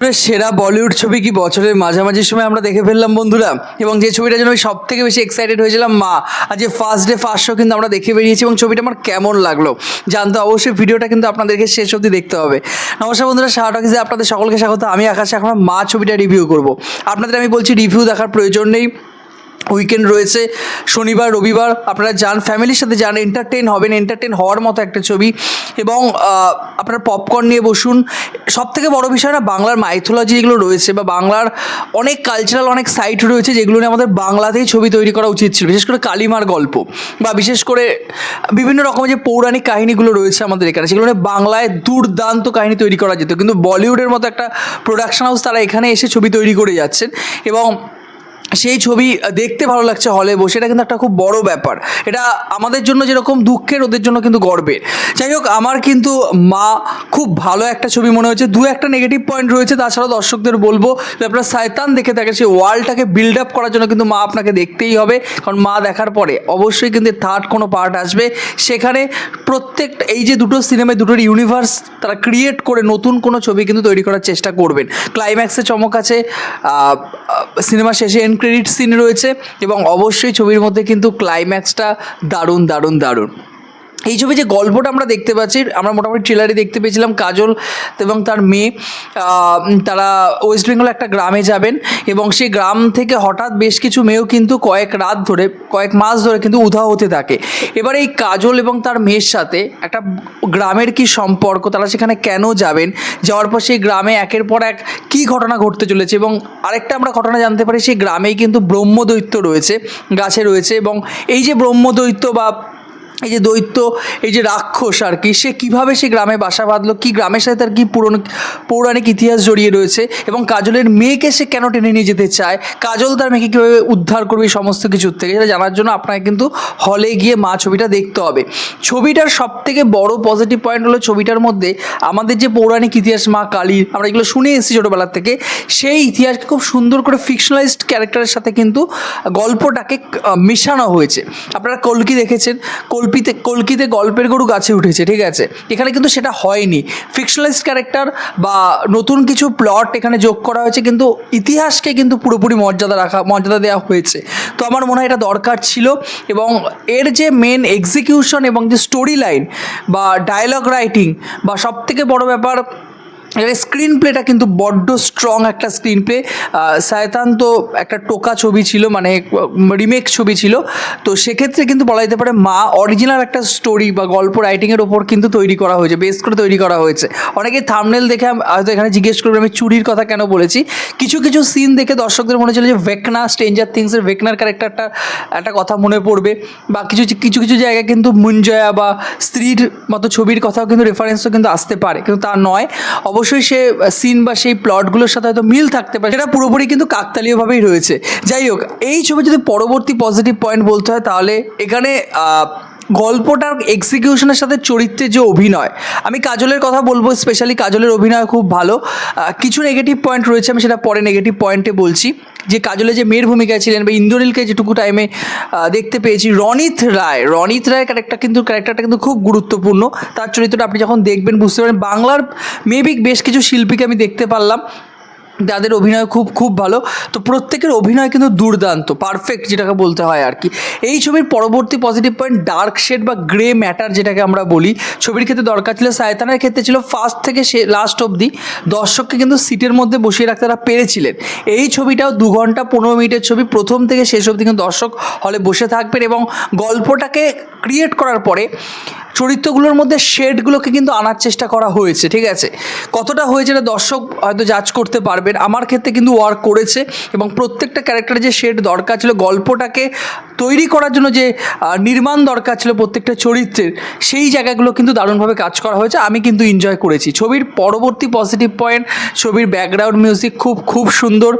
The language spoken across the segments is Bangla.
সেরা বলিউড ছবি কি বছরের মাঝামাঝির সময় আমরা দেখে ফেললাম বন্ধুরা? এবং যে ছবিটার জন্য আমি সব থেকে বেশি এক্সাইটেড হয়েছিলাম মা। আজ যে ফার্স্ট ডে ফার্স্ট শো কিন্তু আমরা দেখে বেরিয়েছি এবং ছবিটা আমার কেমন লাগল জানতে অবশ্যই ভিডিওটা কিন্তু আপনাদেরকে শেষ অবধি দেখতে হবে। নমস্কার বন্ধুরা সাহাটকিজে আপনাদের সকলকে স্বাগত। আমি আকাশে এখন মা ছবিটা রিভিউ করব। আপনাদের আমি বলছি রিভিউ দেখার প্রয়োজন নেই। উইকেন্ড রয়েছে, শনিবার, রবিবার, আপনারা যান ফ্যামিলির সাথে যান এন্টারটেন হবেন এন্টারটেন হওয়ার মতো একটা ছবি এবং আপনারা পপকর্ন নিয়ে বসুন। সব থেকে বড় বিষয় না, বাংলার মাইথোলজি যেগুলো রয়েছে বা বাংলার অনেক কালচারাল অনেক সাইট রয়েছে যেগুলো নিয়ে আমাদের বাংলাতেই ছবি তৈরি করা উচিত ছিল। বিশেষ করে কালিমার গল্প বা বিশেষ করে বিভিন্ন রকমের যে পৌরাণিক কাহিনীগুলো রয়েছে আমাদের এখানে, সেগুলো নিয়ে বাংলায় দুর্দান্ত কাহিনী তৈরি করা যেত। কিন্তু বলিউডের মতো একটা প্রোডাকশন হাউস তারা এখানে এসে ছবি তৈরি করে যাচ্ছেন এবং সেই ছবি দেখতে ভালো লাগছে হলে বসে। এটা কিন্তু একটা খুব বড় ব্যাপার। এটা আমাদের জন্য যেরকম দুঃখের, ওদের জন্য কিন্তু গর্বের। যাই হোক, আমার কিন্তু মা খুব ভালো একটা ছবি মনে হয়েছে। দু একটা নেগেটিভ পয়েন্ট রয়েছে, তাছাড়াও দর্শকদের বলব যে, আপনারা সায়তান দেখে থাকেন, সেই ওয়ালটাকে বিল্ড আপ করার জন্য কিন্তু মা আপনাকে দেখতেই হবে। কারণ মা দেখার পরে অবশ্যই কিন্তু থার্ড কোনো পার্ট আসবে। সেখানে প্রত্যেক, এই যে দুটো সিনেমায় দুটোর ইউনিভার্স তারা ক্রিয়েট করে নতুন কোনো ছবি কিন্তু তৈরি করার চেষ্টা করবেন। ক্লাইম্যাক্সে চমক আছে সিনেমা শেষে এন্ড ক্রেডিট সিন রয়েছে এবং অবশ্যই ছবির মধ্যে কিন্তু ক্লাইম্যাক্সটা দারুণ দারুণ দারুণ। এই ছবি যে গল্পটা আমরা দেখতে পাচ্ছি, আমরা মোটামুটি ট্রেলারে দেখতে পেয়েছিলাম কাজল এবং তার মেয়ে। তারা ওয়েস্ট বেঙ্গল একটা গ্রামে যাবেন এবং সেই গ্রাম থেকে হঠাৎ বেশ কিছু মেয়েও কিন্তু কয়েক রাত ধরে, কয়েক মাস ধরে কিন্তু উধাও হতে থাকে। এবার এই কাজল এবং তার মেয়ের সাথে একটা গ্রামের কি সম্পর্ক, তারা সেখানে কেন যাবেন, যাওয়ার পর সেই গ্রামে একের পর এক কী ঘটনা ঘটতে চলেছে এবং আরেকটা আমরা ঘটনা জানতে পারি, সেই গ্রামেই কিন্তু ব্রহ্মদৈত্য রয়েছে, গাছে রয়েছে এবং এই যে ব্রহ্মদৈত্য বা এই যে দৈত্য, এই যে রাক্ষস আর কি, সে কীভাবে সে গ্রামে বাসা বাঁধলো, কী গ্রামের সাথে তার কী পুরনো, পৌরাণিক ইতিহাস জড়িয়ে রয়েছে এবং কাজলের মেয়েকে সে কেন টেনে নিয়ে যেতে চায়? কাজল তার মেয়েকে কীভাবে উদ্ধার করবে এই সমস্ত কিছুর থেকে? সেটা জানার জন্য আপনাকে কিন্তু হলে গিয়ে মা ছবিটা দেখতে হবে। ছবিটার সব থেকে বড় পজিটিভ পয়েন্ট হলো ছবিটার মধ্যে আমাদের যে পৌরাণিক ইতিহাস মা কালীর আমরা এগুলো শুনে এসেছি ছোটোবেলার থেকে, সেই ইতিহাসকে খুব সুন্দর করে ফিকশনালাইজড ক্যারেক্টারের সাথে কিন্তু গল্পটাকে মেশানো হয়েছে। আপনারা কলকি দেখেছেন কল্পিতে কল্কিতে গল্পের গরু গাছে উঠেছে, ঠিক আছে? এখানে কিন্তু সেটা হয়নি। ফিকশনালাইজড ক্যারেক্টার বা নতুন কিছু প্লট এখানে যোগ করা হয়েছে, কিন্তু ইতিহাসকে কিন্তু পুরোপুরি মর্যাদা রাখা, মর্যাদা দেওয়া হয়েছে। তো আমার মনে হয় এটা দরকার ছিল এবং এর যে মেন এক্সিকিউশন এবং যে স্টোরি লাইন বা ডায়লগ রাইটিং বা সব থেকে বড় ব্যাপার এর স্ক্রিন প্লেটা কিন্তু বড্ড স্ট্রং একটা স্ক্রিন প্লে সায়তান তো একটা টোকা ছবি ছিল মানে রিমেক ছবি ছিল। তো সেক্ষেত্রে কিন্তু বলা যেতে পারে মা অরিজিনাল একটা স্টোরি বা গল্প রাইটিংয়ের ওপর কিন্তু তৈরি করা হয়েছে বেস করে তৈরি করা হয়েছে। অনেকে থামনেল দেখে হয়তো এখানে জিজ্ঞেস করবে, আমি চুরির কথা কেন বলেছি? কিছু কিছু সিন দেখে দর্শকদের মনে ছিল যে ভেকনা স্ট্রেঞ্জার থিংসের ভেকনার ক্যারেক্টারটা একটা কথা মনে পড়বে। বা কিছু কিছু কিছু জায়গায় কিন্তু মুঞ্জয়া বা স্ত্রীর মতো ছবির কথাও কিন্তু রেফারেন্সও কিন্তু আসতে পারে। কিন্তু তা নয়। অবশ্যই সে সিন বা সেই প্লটগুলোর সাথে হয়তো মিল থাকতে পারে। সেটা পুরোপুরি কিন্তু কাকতালীয়ভাবেই রয়েছে। যাই হোক, এই ছবি যদি পরবর্তী পজিটিভ পয়েন্ট বলতে হয়, তাহলে এখানে গল্পটার এক্সিকিউশনের সাথে চরিত্রের যে অভিনয়, আমি কাজলের কথা বলব স্পেশালি কাজলের অভিনয় খুব ভালো। কিছু নেগেটিভ পয়েন্ট রয়েছে, আমি সেটা পরে নেগেটিভ পয়েন্টে বলছি। যে কাজলের যে মেয়ের ভূমিকায় ছিলেন বা ইন্দ্রনীলকে যেটুকু টাইমে দেখতে পেয়েছি, রনিত রায়। রনিত রায়ের ক্যারেক্টার কিন্তু ক্যারেক্টারটা কিন্তু খুব গুরুত্বপূর্ণ। তার চরিত্রটা আপনি যখন দেখবেন, বুঝতে পারেন বাংলার মেবি বেশ কিছু শিল্পীকে আমি দেখতে পারলাম। যাদের অভিনয় খুব খুব ভালো। তো প্রত্যেকের অভিনয় কিন্তু দুর্দান্ত পারফেক্ট যেটাকে বলতে হয় আর কি। এই ছবির পরবর্তী পজিটিভ পয়েন্ট ডার্ক শেড বা গ্রে ম্যাটার যেটাকে আমরা বলি, ছবির ক্ষেত্রে দরকার ছিল সায়তানের ক্ষেত্রে ছিল ফার্স্ট থেকে সে লাস্ট অবধি দর্শককে কিন্তু সিটের মধ্যে বসিয়ে রাখতে তারা পেরেছিলেন। এই ছবিটাও দু ঘণ্টা পনেরো মিনিটের ছবি, প্রথম থেকে শেষ অবধি কিন্তু দর্শক হলে বসে থাকবেন এবং গল্পটাকে ক্রিয়েট করার পরে চরিত্রগুলোর মধ্যে শেডগুলোকে কিন্তু আনার চেষ্টা করা হয়েছে, ঠিক আছে? কতটা হয়েছে এটা দর্শক হয়তো জাজ করতে পারবেন। আমার ক্ষেত্রে কিন্তু ওয়ার্ক করেছে এবং প্রত্যেকটা ক্যারেক্টারের যে শেড দরকার ছিল, গল্পটাকে তৈরি করার জন্য যে নির্মাণ দরকার ছিল প্রত্যেকটা চরিত্রের, সেই জায়গাগুলো কিন্তু দারুণভাবে কাজ করা হয়েছে। আমি কিন্তু এনজয় করেছি। ছবির পরবর্তী পজিটিভ পয়েন্ট ছবির ব্যাকগ্রাউন্ড মিউজিক খুব খুব সুন্দর।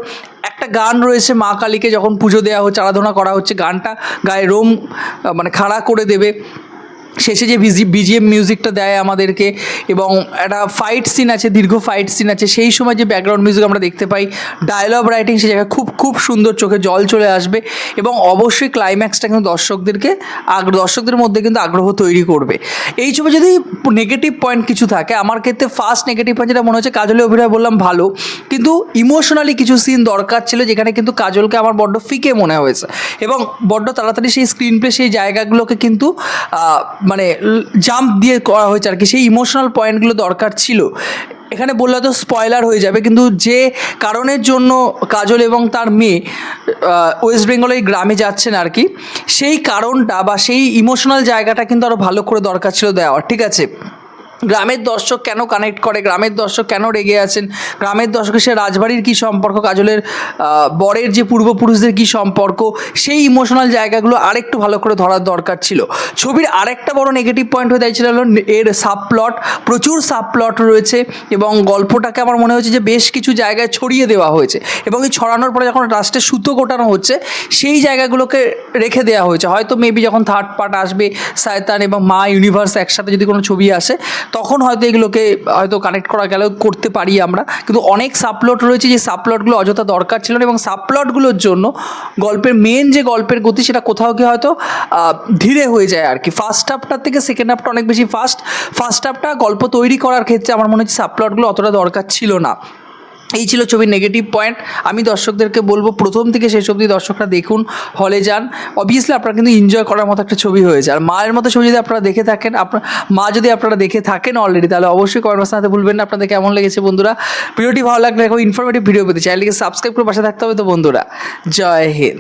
একটা গান রয়েছে মা কালীকে যখন পুজো দেওয়া হচ্ছে, আরাধনা করা হচ্ছে, গানটা গায়ে রোম মানে খাড়া করে দেবে। শেষে যে বিজি বিজিএম মিউজিকটা দেয় আমাদেরকে এবং একটা ফাইট সিন আছে, দীর্ঘ ফাইট সিন আছে, সেই সময় যে ব্যাকগ্রাউন্ড মিউজিক আমরা দেখতে পাই ডায়লগ রাইটিং সে জায়গায় খুব খুব সুন্দর চোখে জল চলে আসবে এবং অবশ্যই ক্লাইম্যাক্সটা কিন্তু দর্শকদেরকে আগ্রহ দর্শকদের মধ্যে কিন্তু আগ্রহ তৈরি করবে। এই ছবি যদি নেগেটিভ পয়েন্ট কিছু থাকে, আমার ক্ষেত্রে ফার্স্ট নেগেটিভ পয়েন্ট যেটা মনে হচ্ছে, কাজলের অভিনয় বললাম ভালো, কিন্তু ইমোশনালি কিছু সিন দরকার ছিল যেখানে কিন্তু কাজলকে আমার বড্ড ফিকে মনে হয়েছে এবং বড্ড তাড়াতাড়ি সেই স্ক্রিন প্লে সেই জায়গাগুলোকে কিন্তু মানে জাম্প দিয়ে করা হয়েছে আর কি। সেই ইমোশনাল পয়েন্টগুলো দরকার ছিল। এখানে বললে তো স্পয়লার হয়ে যাবে, কিন্তু যে কারণের জন্য কাজল এবং তার মেয়ে ওয়েস্ট বেঙ্গলের গ্রামে যাচ্ছেন আর কি, সেই কারণটা বা সেই ইমোশনাল জায়গাটা কিন্তু আরও ভালো করে দরকার ছিল দেওয়ার, ঠিক আছে? গ্রামের দর্শক কেন কানেক্ট করে? গ্রামের দর্শক কেন রেগে আছেন? গ্রামের দর্শকের সে রাজবাড়ির কী সম্পর্ক? কাজলের বরের যে পূর্বপুরুষদের কী সম্পর্ক? সেই ইমোশনাল জায়গাগুলো আরেকটু ভালো করে ধরার দরকার ছিল। ছবির আরেকটা বড় নেগেটিভ পয়েন্ট হয়ে দাঁড়িয়েছিল হলো এর সাবপ্লট প্রচুর সাবপ্লট রয়েছে এবং গল্পটাকে আমার মনে হচ্ছে যে বেশ কিছু জায়গায় ছড়িয়ে দেওয়া হয়েছে এবং এই ছড়ানোর পরে যখন রাষ্ট্রে সুতো গোটানো হচ্ছে, সেই জায়গাগুলোকে রেখে দেওয়া হয়েছে। হয়তো মেবি যখন থার্ড পার্ট আসবে সায়তান এবং মা ইউনিভার্স একসাথে যদি কোনো ছবি আসে তখন হয়তো এগুলোকে হয়তো কানেক্ট করা গেলেও করতে পারি আমরা। কিন্তু অনেক সাবপ্লট রয়েছে যে সাবপ্লটগুলো অযথা দরকার ছিল না এবং সাবপ্লটগুলোর জন্য গল্পের মেন যে গল্পের গতি সেটা কোথাও গিয়ে হয়তো ধীরে হয়ে যায় আর কি। ফার্স্ট হাফটার থেকে সেকেন্ড হাফটা অনেক বেশি ফাস্ট ফার্স্ট হাফটা গল্প তৈরি করার ক্ষেত্রে আমার মনে হচ্ছে সাবপ্লটগুলো অতটা দরকার ছিল না। এই ছিল ছবির নেগেটিভ পয়েন্ট আমি দর্শকদেরকে বলব, প্রথম থেকে শেষ অবধি দর্শকরা দেখুন হলে যান। অবভিয়াসলি আপনারা কিন্তু এনজয় করার মতো একটা ছবি হয়েছে আর মায়ের মতো ছবি যদি আপনারা দেখে থাকেন আপনার মা যদি আপনারা দেখে থাকেন অলরেডি তাহলে অবশ্যই কমেন্ট বক্সে হাতে ভুলবেন না। আপনাদের কেমন লেগেছে বন্ধুরা? ভিডিওটি ভালো লাগলে এখন ইনফরমেটিভ ভিডিও পেতে চাইলে সাবস্ক্রাইব করে পাশে থাকতে হবে তো বন্ধুরা। জয় হিন্দ।